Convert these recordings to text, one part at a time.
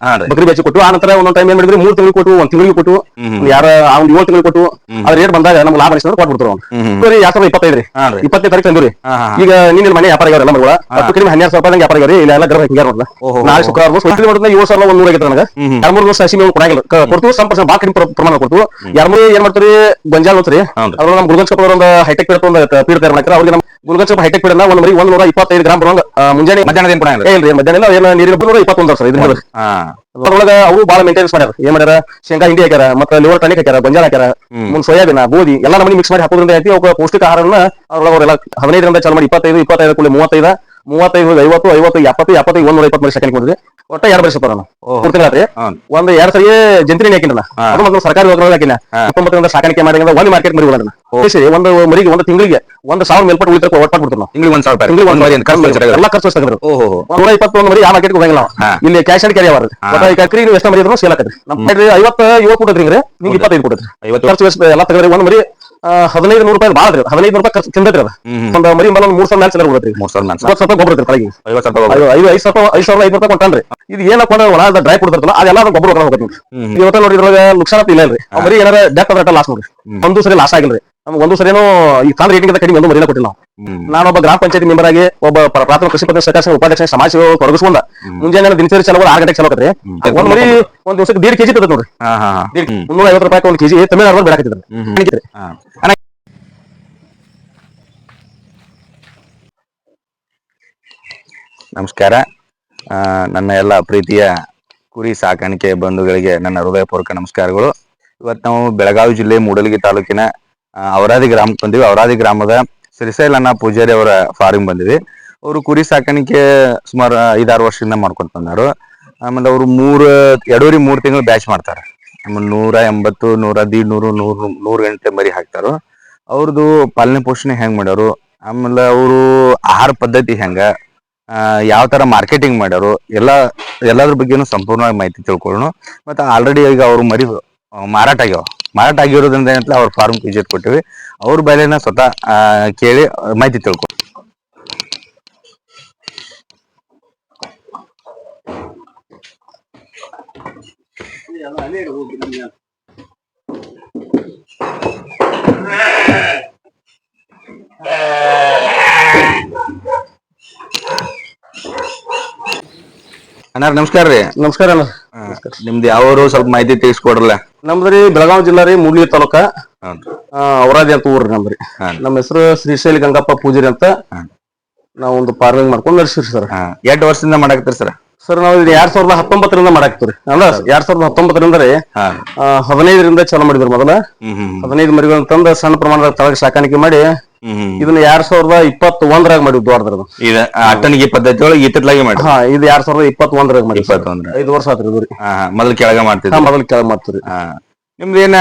ಹಾ ರೀ ಬಕ್ರಿ ಬೆಚ್ಚಿ ಕೊಟ್ಟು ಆ ನಂತರ ಒಂದೊಂದ್ ಟೈಮ್ ಏನ್ ಮಾಡಿದ್ರಿ ಮೂರ್ ತಿಂಗಳಿಗೆ ಕೊಟ್ಟು ಒಂದ್ ತಿಂಗಳಿಗೆ ಕೊಟ್ಟು ಹ್ಮ್. ಒಂದ್ ಯಾರ ಅವ್ನ್ ಏಳು ತಿಂಗಳಿಗೆ ಕೊಟ್ಟು ಅದ್ರ ರೇಟ್ ಬಂದಾಗ ನಮ್ಗೆ ಲಾಭ ಅನಿಸಿದ್ರೆ ಕೊಟ್ಬಿಡ್ತಾರೆ ಅವ್ನು. ಎರಡ್ ಸಾವಿರದ ಇಪ್ಪತ್ತೈದು ರೀ ಹಾ ರೀ. ಇಪ್ಪತ್ತನೇ ತಾರೀಕು ತಂದ್ರಿ ಈಗ ನಿನ್ನ ಮನೆ ವ್ಯಾಪಾರ ಎಲ್ಲ ಮಗಳ ಹತ್ತು ಕಡಿಮೆ ಹನ್ನೆರಡು ಸಾವಿರ ರೂಪಾಯಿ ವ್ಯಾಪಾರ ಇಲ್ಲ ಎಲ್ಲ ಗ್ರಹ ನೋಡ್ದ. ಓಹೋ. ನಾಳೆ ಶುಕ್ರವಾರ ಸುತ್ತಿ ನೋಡಿದ್ರೆ ಏಳು ಸಾವಿರ ಒಂದ್ ನೂರ ಆಗಿತ್ತು ನನಗೆ. ಎರಡು ಮೂರು ವರ್ಷ ಹಸಿ ಕೊಡಾಗಿಲ್ಲ. ಕೊಡ್ತೀವಿ ಸ್ವಲ್ಪ ಪರ್ಸೆಂಟ್ ಕಡಿಮೆ ಪ್ರಮಾಣ ಕೊಡ್ತೀವಿ. ಎರಡು ಮೂರು ಏನ್ ಮಾಡ್ತೀರಿ ಗಂಜಾಲ್ ಹೌದು. ಅದ್ರ ನಮ್ಮ ಗುರುಗನ್ ಚಪ್ಪ ಒಂದು ಹೈಟೆಕ್ ಪೀಡ್ ಒಂದು ಪೀಡ್ ತಯಾರು ಮಾಡ್ತಾರೆ ಅವ್ರಿಗೆ ನಮ್ಮ ಚಪ್ಪ ಹೈಟೆಕ್ ಪೀಡ್ ಒಂದ್ ಮರಿ ಒಂದ್ ನೂರ ಇಪ್ಪತ್ತೈದು ಗ್ರಾಮ್ ಮುಂಜಾನೆ ಮಧ್ಯಾಹ್ನದ ಏನ್ ಕೊಡಂಗಿಲ್ಲ? ಮಧ್ಯಾಹ್ನ ಏನ ನೀರಿನ ನೂರ ಇಪ್ಪತ್ತೊಂದು ಸರ್ ಇದ್ರ ಹಾ. ಅದ್ರೊಳಗ ಅವು ಬಾಳ ಮೇಂಟೆನೆನ್ಸ್ ಮಾಡ್ಯಾರ. ಏನ್ ಮಾಡ್ಯಾರ? ಶೇಂಗಾ ಹಿಂಡಿ ಹಾಕ್ಯಾರ ಮತ್ತೆ ಲಿವರ್ ಟಾನಿಕ್ ಹಾಕ್ಯಾರ ಬಂಜಾರ ಹಾಕ್ಯಾರ. ಮುಂದ್ ಸೋಯಾಬಿನ ಗೋಧಿ ಎಲ್ಲ ನಮ್ಮನಿ ಮಿಕ್ಸ್ ಮಾಡಿ ಹಾಕೋದ್ರಿಂದ ಐತಿ. ಅವ್ರ ಪೌಷ್ಟಿಕ ಆಹಾರವನ್ನ ಅದ್ರೊಳಗ ಅವರೆಲ್ಲ ಹದಿನೈದರಿಂದ ಚಾಲು ಮಾಡಿ ಇಪ್ಪತ್ತೈದು ಇಪ್ಪತ್ತೈದು ಕೂಡಲೇ ಮೂವತ್ತೈದು ಮೂವತ್ತೈದು ಐವತ್ತು ಐವತ್ತು ಎಪ್ಪತ್ತು ಎಪ್ಪತ್ತು ಒಂದ್ ನೂರ ಮೂರು ಮರಿ ಸೆಕೆಂಡ್ ಕೊಡಿದ್ರಿ ಒಟ್ಟ ಎರಡು ಬರೀ ಸತ್ತಾರ. ಕೊಡ್ತೀನಿ ಒಂದ್ ಎರಡ್ ಸರಿ ಜಂತ್ರಿ ಹಾಕಿನಲ್ಲ. ಅದು ಮೊದಲು ಸರ್ಕಾರಿ ಯೋಜನೆ ಹಾಕಿನ ಹಾ. ಹತ್ತೊಂಬತ್ತರಿಂದ ಸಾಕಾಣಿಕೆ ಮಾಡಿ ಒಂದ್ ಮಾರ್ಕೆಟ್ ಮರಿ ಸೇರಿ? ಒಂದು ಮರಿಗೆ ಒಂದು ತಿಂಗಳಿಗೆ ಒಂದು ಸಾವಿರ ಮೇಲ್ಪಟ್ಟು ಉಳಿತಕ್ಕೆ ಒಟ್ಟ ಬಿಡ್ತೀವಿ ನಾವು. ತಿಂಗಳಿಗೆ ಒಂದ್ ಸಾವಿರ ತಿಂಗಳಿಗೆ ಒಂದ್ ಮರಿ ಖರ್ಚು ಎಲ್ಲ ಖರ್ಚು ತಗೊಂಡ್ರು ನೂರ ಇಪ್ಪತ್ತೊಂದು ಮರಿ ಆ ಮಾರ್ಕೆಟ್ ಹೋಗಂಗಿಲ್ಲ. ಇಲ್ಲಿ ಕ್ಯಾಶ್ ಅಂಡ್ ಕ್ಯಾರಿ ಅವರ್ ಹಾ. ಒಟ್ಟ ಈಗ ಕ್ರೀ ಎಷ್ಟು ಮರಿ ಇದ್ರು ಸೇಲ್ ಆಕತ್ರಿ ನಮ್ಮ ಐವತ್ತು ಏಳು ಕೊಡತ್ರಿ ಹಿಂಗ್ರಿ. ನಿಮ್ಗೆ ಇಪ್ಪತ್ತೈದು ಕೊಡತ್ರಿ ಐವತ್ತು. ಖರ್ಚು ಎಲ್ಲ ತಗೊಂಡ್ರಿ ಒಂದ್ ಮರಿ ಹದಿನೈದು ನೂರು ರೂಪಾಯಿ ಬಾಳ್ರಿ ರೀ ಹದಿನೈದು ರೂಪಾಯಿ ಖರ್ಚು ತಿಂದೈತ್ರಿ ಅದ. ಒಂದು ಮರಿ ಮೇಲೆ ಮೂರ್ ಸಾವಿರ ಮ್ಯಾಚ್ ಎಲ್ಲ ಕೊಡತ್ರಿ ಮೂರ್ ಸಾವಿರ ಸಾವಿರ ರೂಪಾಯಿ ಗೊಬ್ಬರ ಇರ್ತೀರಿ ಕಡೆಗೆ ಸಾವಿರ ಐದು ಐದು ಸಾವಿರ ಐದು ಸಾವಿರದ ಐದು ರೂಪಾಯಿ ಕೊಟ್ಟಾನ್ರಿ. ಇದು ಏನಪ್ಪ ಕೊಂಡ ಒಳ ಡ್ರೈ ಕೊಡ್ತಿರ್ತಲ್ಲ ಅದೆಲ್ಲ ಅದು ಗೊಬ್ಬರ ಹ್ಮ್ ಇವತ್ತ ನೋಡಿ ಇದ್ರೊಳಗೆ ನುಕ್ಸಾನ ಇಲ್ಲ ರೀ ಮರಿ ಏನಾರ ಡೆತ್ ಅದ್ರ ಲಾಸ್ ನೋಡ್ರಿ. ಒಂದು ಸರಿ ಲಾಸ್ ಆಗಿಲ್ರಿ. ನಮ್ಗೆ ಒಂದು ಸರಿನೂ ಈ ಕಾಂದ್ರ ರೇಟಿಂಗ್ ಕಡಿಮೆ ಒಂದು ಮರಿನ ಕೊಟ್ಟಿಲ್ಲ ನಾವು. ನಾನೊಬ್ಬ ಗ್ರಾಮ ಪಂಚಾಯತಿ ಮೆಂಬರ್ ಆಗಿ ಒಬ್ಬ ಪ್ರ- ಪ್ರಾಥಮಿಕ ಕೃಷಿ ಪದ್ಧತಿ ಸಹಕಾರ ಸಂಘ ಉಪಾಧ್ಯಕ್ಷ ಸಮಾಜ ಸೇವೆ ತೊಡಗಿಸ್ಕೊಂಡ. ಮುಂಜಾನೆ ದಿನಚರಿ ಚಲೋ ಆರು ಗಂಟೆಗೆ ಚಲೋ ಆಕತ್ರಿ ಒಂದ್ ಮರಿ ಒಂದ್ ದಿವಸಕ್ಕೆ ದೇಡ್ ಕೆಜಿ ತದ ನೋಡ್ರಿ. ಹಾ ಹಾ ಹಾ. ದೇಡ್ ಹ್ಮ್. ಮುನ್ನೂರ ಐವತ್ತು ರೂಪಾಯಿ ಒಂದು ಕೆಜಿ. ತಮಿಳ್ನಾಡು. ಹಾ. ನಮಸ್ಕಾರ. ಆ, ನನ್ನ ಎಲ್ಲ ಪ್ರೀತಿಯ ಕುರಿ ಸಾಕಾಣಿಕೆ ಬಂಧುಗಳಿಗೆ ನನ್ನ ಹೃದಯಪೂರ್ವಕ ನಮಸ್ಕಾರಗಳು. ಇವತ್ತು ನಾವು ಬೆಳಗಾವಿ ಜಿಲ್ಲೆ ಮೂಡಲಗಿ ತಾಲೂಕಿನ ಆ, ಔರಾದಿ ಗ್ರಾಮಕ್ಕೆ ಬಂದಿವಿ. ಅವರಾದಿ ಗ್ರಾಮದ ಶ್ರೀಶೈಲಣ್ಣ ಪೂಜಾರಿ ಅವರ ಫಾರ್ಮ್ ಬಂದಿವಿ. ಅವರು ಕುರಿ ಸಾಕಾಣಿಕೆ ಸುಮಾರು ಐದಾರು ವರ್ಷದಿಂದ ಮಾಡ್ಕೊಂತ ಬಂದಾರು ಆಮೇಲೆ ಅವರು ಮೂರು ಎರಡೂರಿ ಮೂರು ತಿಂಗಳು ಬ್ಯಾಚ್ ಮಾಡ್ತಾರೆ. ಆಮೇಲೆ ನೂರ ಎಂಬತ್ತು ನೂರ ನೂರು ನೂರು ನೂರು ಗಂಟೆ ಮರಿ ಹಾಕ್ತಾರೋ. ಅವ್ರದ್ದು ಪಾಲನೆ ಪೋಷಣೆ ಹೆಂಗೆ ಮಾಡ್ಯಾರು ಆಮೇಲೆ ಅವರು ಆಹಾರ ಪದ್ಧತಿ ಹೆಂಗೆ? ಯಾವ ತರ ಮಾರ್ಕೆಟಿಂಗ್ ಮಾಡ್ಯಾರು ಎಲ್ಲ ಎಲ್ಲದ್ರ ಬಗ್ಗೆನೂ ಸಂಪೂರ್ಣವಾಗಿ ಮಾಹಿತಿ ತಿಳ್ಕೊಳ್ಳೋಣ. ಮತ್ತು ಆಲ್ರೆಡಿ ಈಗ ಅವರು ಮರಿ ಮಾರಾಟ ಆಗ್ಯಾವ. ಮಾರಾಟ ಆಗಿರೋದ್ರಿಂದ ಏನಂತ ಅವ್ರ ಫಾರ್ಮ್ ವಿಸಿಟ್ ಕೊಟ್ಟಿವಿ. ಅವ್ರ ಬೆಲೆನ ಸ್ವತಃ ಆ, ಕೇಳಿ ಆ, ಮಾಹಿತಿ ತಿಳ್ಕೊ ಅಣ್ಣಾರ ನಮಸ್ಕಾರ ರೀ. ನಮಸ್ಕಾರ ಅಣ್ಣ. ನಿಮ್ದು ಯಾವ್ದು ಸ್ವಲ್ಪ ಮಾಹಿತಿ ತಿಳಿಸ್ಕೊಡ್ರಲ್ಲ ನಮ್ದ್ರಿ ಬೆಳಗಾವಿ ಜಿಲ್ಲಾ ರೀ ಮೂಡ್ಲಿ ತಾಲೂಕ. ಅವರಾದಿ ಅಂತ ಊರ್ರಿ ನಮ್ದ್ರಿ. ನಮ್ಮ ಹೆಸರು ಶ್ರೀಶೈಲಿ ಗಂಗಪ್ಪ ಪೂಜಾರಿ ಅಂತ ನಾವೊಂದು ನಾವು ಒಂದು ಪಾರ್ಲಿಂಗ್ ಮಾಡ್ಕೊಂಡು ನಡೆಸಿರಿ ಸರ್. ಎಷ್ಟು ವರ್ಷದಿಂದ ಮಾಡಾಕತ್ತೀರಿ ಸರ್? ಸರ್ ನಾವು ಇದು ಎರಡ್ ಸಾವಿರದ ಹತ್ತೊಂಬತ್ತರಿಂದ ಮಾಡಾಕ್ತಿವ್ರಿ ಅಂದ್ರ ಎರಡ್ ಸಾವಿರದ ಹತ್ತೊಂಬತ್ತರಿಂದ ರೀ ಹದಿನೈದರಿಂದ ಚಾಲೂ ಮಾಡಿದ್ರು ಮೊದಲ. ಹದಿನೈದು ಮರಿಗಳನ್ನ ತಂದ ಸಣ್ಣ ಪ್ರಮಾಣದ ತಳಗ ಸಾಕಾಣಿಕೆ ಮಾಡಿ ಇದನ್ನ ಎರಡ್ ಸಾವಿರದ ಇಪ್ಪತ್ತ ಒಂದ್ರಾಗ ಮಾಡಿದ್ವಿ ದೊಡ್ಡದ್ರದು ಇದ ಅಟ್ಟಣಿಗೆ ಪದ್ಧತಿ ಒಳಗೆ ಇತ್ತಿತ್ಲಾಗೆ ಮಾಡಿ ಹಾ ಇದು ಎರಡ್ ಸಾವಿರದ ಇಪ್ಪತ್ತ್ ಒಂದರಾಗ ಮಾಡಿ ಇಪ್ಪತ್ತೊಂದ್ರ ಐದು ವರ್ಷ ಆತ್ರಿ ಇದು ರೀ ಮೊದಲು ಕೆಳಗ ಮಾಡ್ತಿದ್ರಿ. ಹಾ ಮೊದಲು ಕೆಳಗ ಮಾಡ್ತೀವಿ ಹಾ ನಿಮ್ದು ಏನ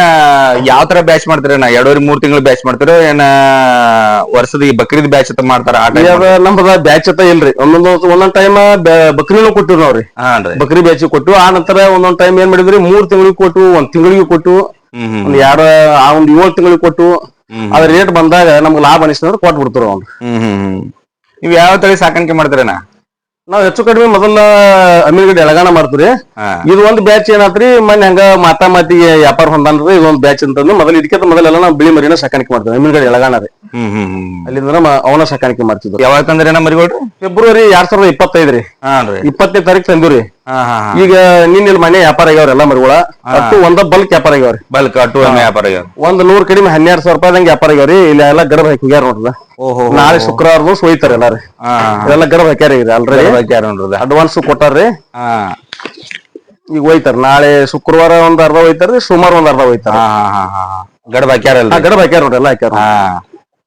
ಯಾವ ತರ ಬ್ಯಾಚ್ ಮಾಡ್ತೀರ? ನಾ ಎರಡೂವರೆ ಮೂರ್ ತಿಂಗಳು ಬ್ಯಾಚ್ ಮಾಡ್ತೀರ? ಏನ ವರ್ಷದ ಈ ಬಕ್ರೀದ್ ಬ್ಯಾಚ್ ಅಂತ ಮಾಡ್ತಾರ ಆ ಈಗ ನಮ್ದ ಬ್ಯಾಚ್ ಅಂತ ಇಲ್ರಿ. ಒಂದೊಂದು ಒಂದೊಂದ್ ಟೈಮ್ ಬಕ್ರಿನೂ ಕೊಟ್ಟಿವಿ ನಾವ್ರಿ. ಹಾನ್ರಿ ಬಕ್ರಿ ಬ್ಯಾಚ್ ಕೊಟ್ಟು ಆ ನಂತರ ಒಂದೊಂದ್ ಟೈಮ್ ಏನ್ ಮಾಡಿದ್ರಿ? ಮೂರ್ ತಿಂಗಳಿಗೆ ಕೊಟ್ಟು ಒಂದ್ ತಿಂಗಳಿಗೂ ಕೊಟ್ಟು ಹ್ಮ್ ಹ್ಮ್ ಒಂದ್ ಎರಡ್ ಆ ಒಂದ್ ಏಳು ತಿಂಗಳಿಗೆ ಕೊಟ್ಟು. ಅದ್ರ ರೇಟ್ ಬಂದಾಗ ನಮ್ಗೆ ಲಾಭ ಅನಿಸ್ತಂದ್ರೆ ಕೊಟ್ಟು ಬಿಡ್ತಾರ ಅವ್ನು ಹ್ಮ್ ಹ್ಮ್ ಹ್ಮ್. ನೀವ್ ಯಾವ ತಳಿ ಸಾಕಾಣಿಕೆ ಮಾಡ್ತೀರಣ್ಣ? ನಾವ್ ಹೆಚ್ಚು ಕಡಿಮೆ ಮೊದಲ ಅಮೀರ್ಗಡೆ ಎಳಗಾಣ ಮಾಡ್ತೀರಿ ಹಾ. ಇದು ಒಂದು ಬ್ಯಾಚ್ ಏನಾತ್ರಿ ಮನ್ ಹಂಗ ಮಾತಾ ಮಾತಿ ವ್ಯಾಪಾರ ಹೊಂದಾನ್ರಿ ಇದೊಂದ್ ಬ್ಯಾಚ್ ಅಂತಂದ್ರೆ ಮೊದಲು ಇದಕ್ಕೆ ಮೊದಲೆಲ್ಲ ನಾವು ಬಿಳಿ ಮರಿನ ಸಾಕಾಣಿಕೆ ಮಾಡ್ತೀವಿ ಅಮೀರ್ಗಡೆ ಎಳಗಾಣ ರೀ ಹ್ಮ್ ಹ್ಮ್ ಹ್ಮ್. ಅಲ್ಲಿಂದ ನಮ್ಮ ಅವನ ಸಾಕಾಣಿಕೆ ಮಾಡ್ತಿದ್ರು. ಯಾವಾಗ ನಮ್ಮ ಮರಿಗಳ್ರಿ ಫೆಬ್ರವರಿ ಎರಡ್ ಸಾವಿರದ ಇಪ್ಪತ್ತೈದ್ರಿ ಹಾನ್ರಿ ಇಪ್ಪತ್ತನೇ ತಾರೀಕು ತಂದಿವ್ರಿ. ಹಾ ಹಾ ಹಾ. ಈಗ ನಿನ್ನ ಮನೆ ವ್ಯಾಪಾರ ಆಗ್ಯಾವ್ರಿ ಎಲ್ಲ ಮರಿಗಳ. ಅಟ್ಟು ಒಂದ ಬಲ್ಕ್ ವ್ಯಾಪಾರ ಆಗ್ಯಾವ್ರಿ. ಬಲ್ಕ್ ಅಟ್ಟು ಎಮ್ಮೆ ವ್ಯಾಪಾರ ಆಗ್ಯಾವ. ಒಂದ್ ನೂರ್ ಕಡಿಮೆ ಹನ್ನೆರಡ್ ಸಾವಿರ ರೂಪಾಯಿದಂಗೆ ವ್ಯಾಪಾರ ಆಗ್ಯಾವ್ರಿ. ಇಲ್ಲ ಎಲ್ಲ ಗರ್ಭ ಹಾಕಿಗ್ಯಾರ ನೋಡ್ರಿ. ಓಹೋ ನಾಳೆ ಶುಕ್ರವಾರ ದಿವಸ ಒಯ್ತಾರ ಎಲ್ಲಾರಿ. ಹಾ ಇದೆಲ್ಲ ಗರ್ಭ ಹಾಕ್ಯಾರ ಈಗ ಆಲ್ರೆಡಿ ಯಾರು ನೋಡ್ರದ ಅಡ್ವಾನ್ಸ್ ಕೊಟ್ಟಾರ್ರಿ ಹಾ. ಈಗ ಒಯ್ತಾರ ನಾಳೆ ಶುಕ್ರವಾರ ಒಂದ್ ಅರ್ಧ ಒಯ್ತಾರ್ರಿ ಸೋಮವಾರ ಒಂದ್ ಅರ್ಧ ಒಯ್ತಾರ ಹಾ ಹಾ ಹಾ ಹಾ ಹಾ. ಗಡಬ ಹಾಕ್ಯಾರ ನೋಡ್ರಿ ಎಲ್ಲ ಹಾಕ್ಯಾರ ಹಾ.